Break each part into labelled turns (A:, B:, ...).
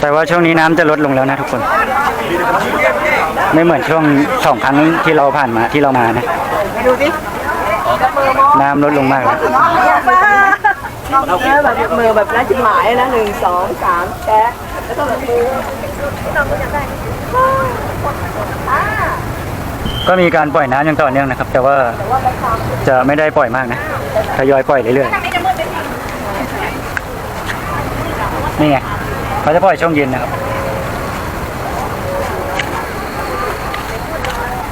A: แต่ว่าช่วงนี้น้ำจะลดลงแล้วนะทุกคน ไม่เหมือนช่วงสองครั้งที่เราผ่านมาที่เรามานะ
B: ดูดิ
A: น้ำลดลงมากแล้ว
B: เออแบบมือแบบนัดจุดหมายนะหนึ่งสองสามแชะแล้วก็แบบมือ
A: ก็มีการปล่อยน้ำอย่างต่อเนื่องนะครับ แต่ว่าจะไม่ได้ปล่อยมากนะทยอยปล่อยเรื่อยๆนี่ไงเขาจะปล่อยช่วงเย็นนะครับ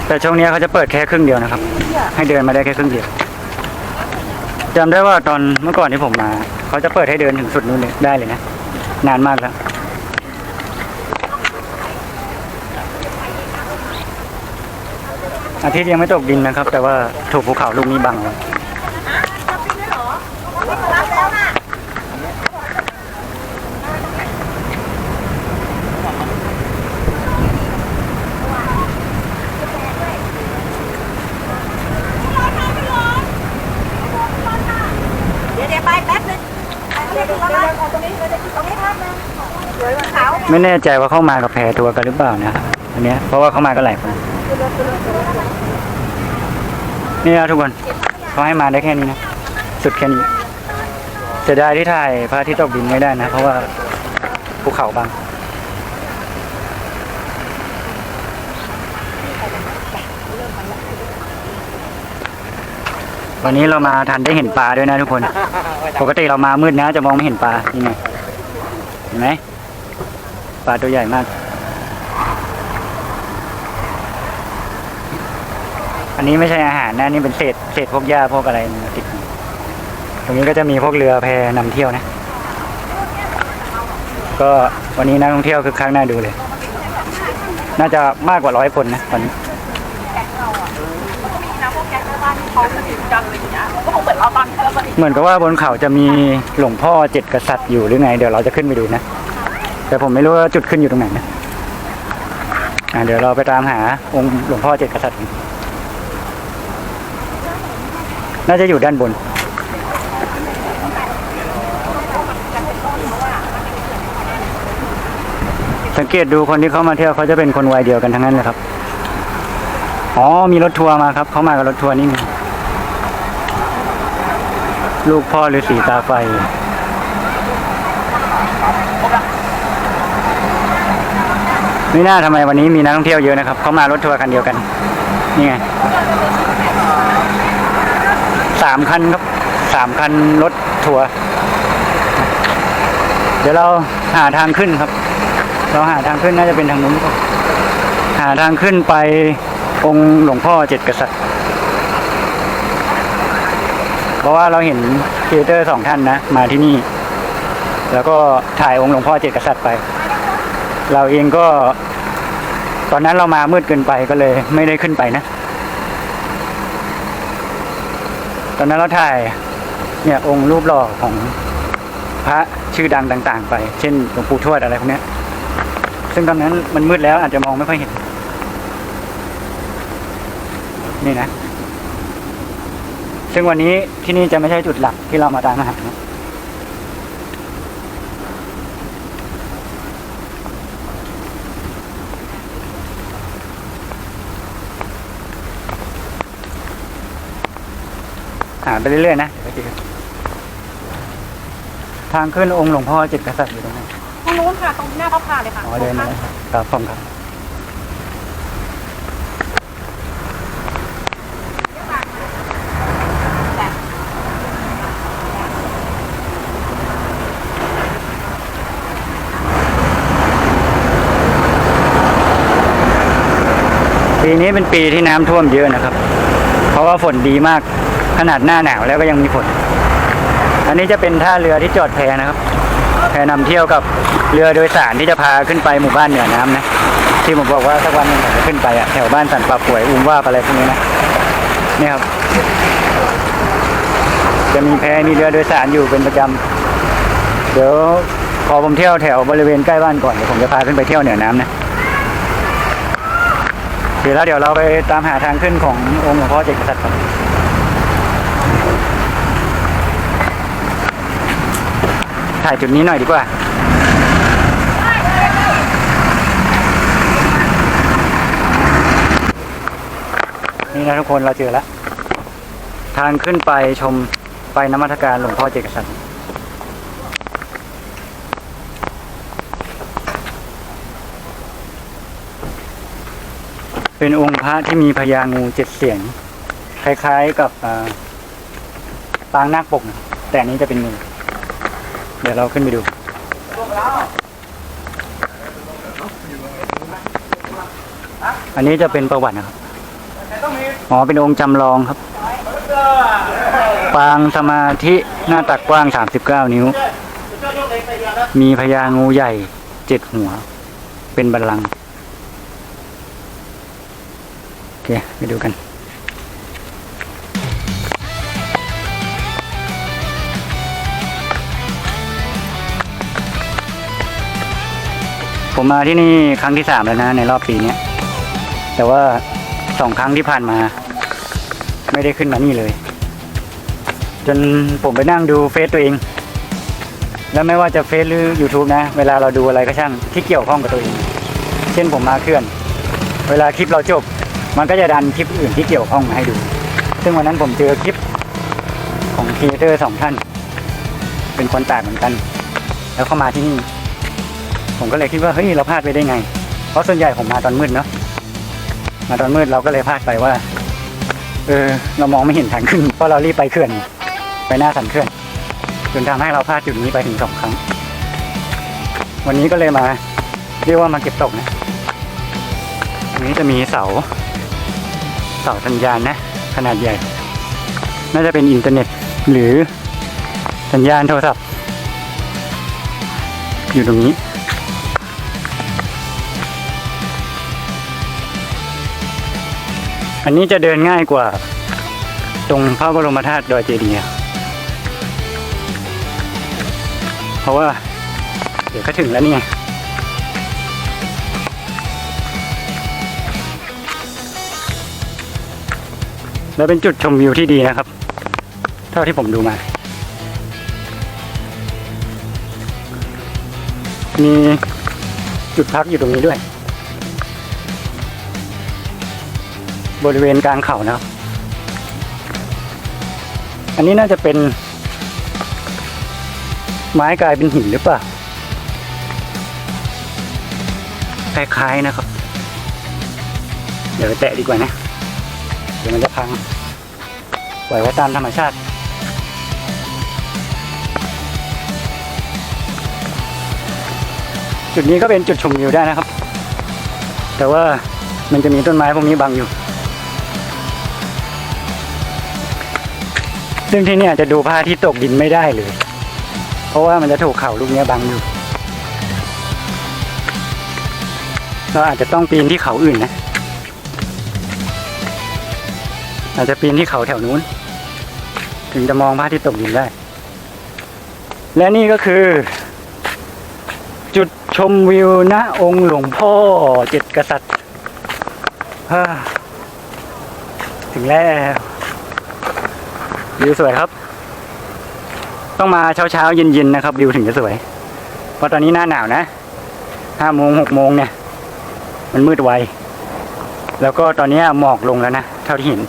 A: แต่ช่วงนี้เขาจะเปิดแค่ครึ่งเดียวนะครับ ให้เดินมาได้แค่ครึ่งเดียวจำได้ว่าตอนเมื่อก่อนที่ผมมา เขาจะเปิดให้เดินถึงสุดนู้นเลยได้เลยนะ นานมากแล้ว อาทิตย์ยังไม่ตกดินนะครับ แต่ว่าถูกภูเขาลูกนี้บังไว้
C: เดี๋ยไปแป๊บนึงเดี๋ยวประมาณตรงนี้ตรงนี้ภาพนึงสวยกว่าเขา
A: ไม่แน่ใจว่าเข้ามากับแพรทัวร์กันหรือเปล่านะครับอันเนี้ยเพราะว่าเข้ามากันหลายคน นี่นะทุกคนเขาให้มาได้แค่นี้นะ สุดแค่นี้เสียดายที่ถ่ายพระอาทิตย์ตกดินไม่ได้นะ เพราะว่าภูเขาบังวันนี้เรามาทันได้เห็นปลาด้วยนะทุกคน ปกติเรามามืดนะ จะมองไม่เห็นปลานี่ไงเห็นไหมปลาตัวใหญ่มาก อันนี้ไม่ใช่อาหารนะนี่เป็นเศษเศษพวกหญ้าพวกอะไรติดตรงนี้ก็จะมีพวกเรือแพนำเที่ยวนะ ก็วันนี้นักท่องเที่ยวคือครั้งน่าดูเลย น่าจะมากกว่าร้อยคนนะวันนี้
C: เหมือนเราตอนที่เราสนิท
A: เหมือนกับว่าบนเขาจะมีหลวงพ่อเจ็ดกษัตริย์อยู่หรือไง เดี๋ยวเราจะขึ้นไปดูนะ แต่ผมไม่รู้ว่าจุดขึ้นอยู่ตรงไหนนะอ่าเดี๋ยวเราไปตามหาองค์หลวงพ่อเจ็ดกษัตริย์กั น่าจะอยู่ด้านบน สังเกตดูคนที่เข้ามาเที่ยวเขาจะเป็นคนวัยเดียวกันทั้งนั้นเลยครับ อ๋อ มีรถทัวร์มาครับ เขามากับรถทัวร์นี่ลูกพ่อฤาษีตาไฟไม่น่าทำไมวันนี้มีนักท่องเที่ยวเยอะนะครับ เขามารถทัวร์คันเดียวกัน นี่ไงามคันครับสามคันรถทัวร์เดี๋ยวเราหาทางขึ้นครับ เราหาทางขึ้นน่าจะเป็นทางนู้นครับหาทางขึ้นไปองค์หลวงพ่อเจ็ดกษัตริย์ เพราะว่าเราเห็นครีเอเตอร์สองท่านนะ มาที่นี่ แล้วก็ถ่ายองค์หลวงพ่อเจ็ดกษัตริย์ไป เราเองก็ ตอนนั้นเรามามืดเกินไปก็เลยไม่ได้ขึ้นไปนะ ตอนนั้นเราถ่ายเนี่ยองค์รูปหล่อของพระชื่อดังต่าง ๆ ไป เช่นหลวงปู่ทวดอะไรพวกนี้ซึ่งตอนนั้นมันมืดแล้วอาจจะมองไม่ค่อยเห็น นี่นะ ซึ่งวันนี้ที่นี่จะไม่ใช่จุดหลักที่เรามาตามหานะ หาไปเรื่อยๆนะเดี๋ยวไปเจอทางขึ้นองค์หลวงพ่อเจ็ดกษัตริย์อยู่ตรงไหน
C: ตรงนู้นค่ะตรงหน้าพระพาเลยค่ะ
A: อ๋อเดินมาเลยครับผมครับปีนี้เป็นปีที่น้ำท่วมเยอะนะครับ เพราะว่าฝนดีมาก ขนาดหน้าหนาวแล้วก็ยังมีฝน อันนี้จะเป็นท่าเรือที่จอดแพนะครับ แพนำเที่ยวกับเรือโดยสารที่จะพาขึ้นไปหมู่บ้านเหนือน้ำนะ ที่ผมบอกว่าสักวันหนึ่งผมจะขึ้นไปอะแถวบ้านสันป่าป่วยอุ้มว่าอะไรพวกนี้นะนี่ครับ จะมีแพมีเรือโดยสารอยู่เป็นประจำเดี๋ยวพอผมเที่ยวแถวบริเวณใกล้บ้านก่อนเดี๋ยวผมจะพาขึ้นไปเที่ยวเหนือน้ำนะเดี๋ยวแล้วเดี๋ยวเราไปตามหาทางขึ้นขององค์หลวงพ่อเจ็ดกษัตริย์ครับ ถ่ายจุดนี้หน่อยดีกว่า นี่นะทุกคนเราเจอแล้ว ทางขึ้นไปชมไปนมัสการหลวงพ่อเจกสันเป็นองค์พระที่มีพญางูเจ็ดเสียง คล้ายๆกับปางนาคปกนะแต่อันนี้จะเป็นงู เดี๋ยวเราขึ้นไปดูอันนี้จะเป็นประวัตินะครับอ๋อเป็นองค์จำลองครับ ปางสมาธิหน้าตักกว้าง 39 นิ้ว มีพญางูใหญ่เจ็ดหัว เป็นบัลลังก์โอเค ไปดูกัน ผมมาที่นี่ครั้งที่สามแล้วนะในรอบปีเนี้ยแต่ว่าสองครั้งที่ผ่านมา ไม่ได้ขึ้นมานี่เลย จนผมไปนั่งดูเฟซตัวเอง แล้วไม่ว่าจะเฟซหรือ YouTube นะ เวลาเราดูอะไรก็ช่างที่เกี่ยวข้องกับตัวเอง เช่นผมมาเคลื่อน เวลาคลิปเราจบ มันก็จะดันคลิปอื่นที่เกี่ยวข้องมาให้ดู ซึ่งวันนั้นผมเจอคลิปของครีเอเตอร์สองท่าน เป็นคนต่างเหมือนกัน แล้วเข้ามาที่นี่ ผมก็เลยคิดว่าเฮ้ยเราพลาดไปได้ไง เพราะส่วนใหญ่ผมมาตอนมืดเนาะมาตอนมืดเราก็เลยพลาดไปว่าเออเรามองไม่เห็นทางขึ้นเพราะเรารีบไปเขื่อนไปหน้าสันเขื่อนจนทำให้เราพลาดจุดนี้ไปถึงสองครั้ง วันนี้ก็เลยมา เรียกว่ามาเก็บตกนะตรงนี้จะมีเสา เสาสัญญาณนะ ขนาดใหญ่ น่าจะเป็นอินเทอร์เน็ต หรือสัญญาณโทรศัพท์ อยู่ตรงนี้ อันนี้จะเดินง่ายกว่า ตรงพระบรมธาตุดอยเจดีย์เพราะว่า เดี๋ยวก็ถึงแล้วนี่ไงแล้วเป็นจุดชมวิวที่ดีนะครับ เท่าที่ผมดูมา มีจุดพักอยู่ตรงนี้ด้วย บริเวณกลางเขานะครับ อันนี้น่าจะเป็น ไม้กลายเป็นหินหรือเปล่าคล้ายๆนะครับ เดี๋ยวไปแตะดีกว่านะ เดี๋ยวมันจะพัง ปล่อยไว้ตามธรรมชาติจุดนี้ก็เป็นจุดชมวิวได้นะครับ แต่ว่ามันจะมีต้นไม้พวกนี้บังอยู่ ซึ่งที่นี่จะดูพระอาทิตย์ตกดินไม่ได้เลย เพราะว่ามันจะถูกเขาลูกนี้บังอยู่ เราอาจจะต้องปีนที่เขาอื่นนะ อาจจะปีนที่เขาแถวนู้น ถึงจะมองพระอาทิตย์ตกดินได้ และนี่ก็คือ จุดชมวิวณองค์หลวงพ่อเจ็ดกษัตริย์ถึงแล้ว วิวสวยครับ ต้องมาเช้าเช้าเย็นเย็นๆนะครับวิวถึงจะสวย เพราะตอนนี้หน้าหนาวนะห้าโมงหกโมงเนี่ย มันมืดไว แล้วก็ตอนนี้หมอกลงแล้วนะ เท่าที่เห็น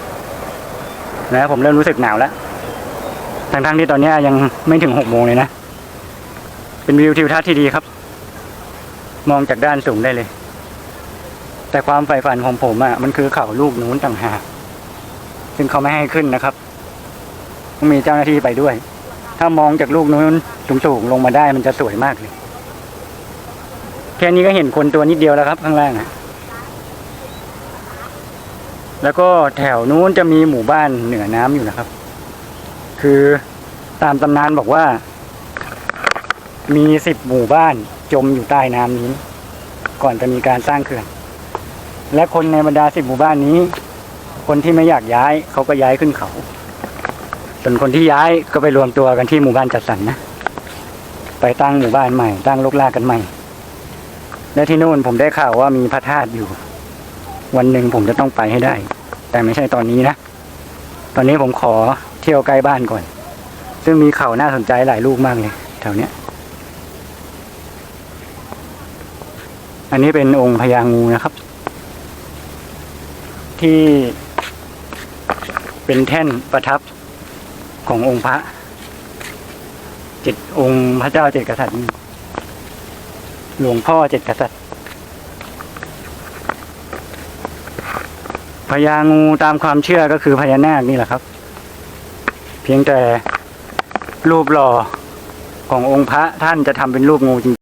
A: นะผมเริ่มรู้สึกหนาวแล้วทั้งๆที่ตอนนี้ยังไม่ถึงหกโมงเลยนะ เป็นวิวทิวทัศน์ที่ดีครับ มองจากด้านสูงได้เลย แต่ความใฝ่ฝันของผมอะมันคือเขาลูกนู้นต่างหากซึ่งเขาไม่ให้ขึ้นนะครับ ต้องมีเจ้าหน้าที่ไปด้วย ถ้ามองจากลูกนู้นสูงๆลงมาได้มันจะสวยมากเลย แค่นี้ก็เห็นคนตัวนิดเดียวแล้วครับ ข้างล่างอะแล้วก็แถวนู้นจะมีหมู่บ้านเหนือน้ำอยู่นะครับ คือตามตำนานบอกว่า มีสิบหมู่บ้านจมอยู่ใต้น้ำนี้ ก่อนจะมีการสร้างเขื่อน และคนในบรรดาสิบหมู่บ้านนี้ คนที่ไม่อยากย้ายเขาก็ย้ายขึ้นเขา ส่วนคนที่ย้ายก็ไปรวมตัวกันที่หมู่บ้านจัดสรรนนะไปตั้งหมู่บ้านใหม่ ตั้งลกลากันใหม่ และที่นู่นผมได้ข่าวว่ามีพระธาตุอยู่ วันหนึ่งผมจะต้องไปให้ได้ แต่ไม่ใช่ตอนนี้นะ ตอนนี้ผมขอเที่ยวใกล้บ้านก่อน ซึ่งมีเขาน่าสนใจหลายลูกมากเลยแถวเนี้ย อันนี้เป็นองค์พญางูนะครับ ที่เป็นแท่นประทับ ขององค์พระเจ็ดองค์พระเจ้าเจ็ดกษัตริย์ หลวงพ่อเจ็ดกษัตริย์พญางูตามความเชื่อก็คือพญานาคนี่แหละครับ เพียงแต่รูปหล่อขององค์พระท่านจะทำเป็นรูปงูจ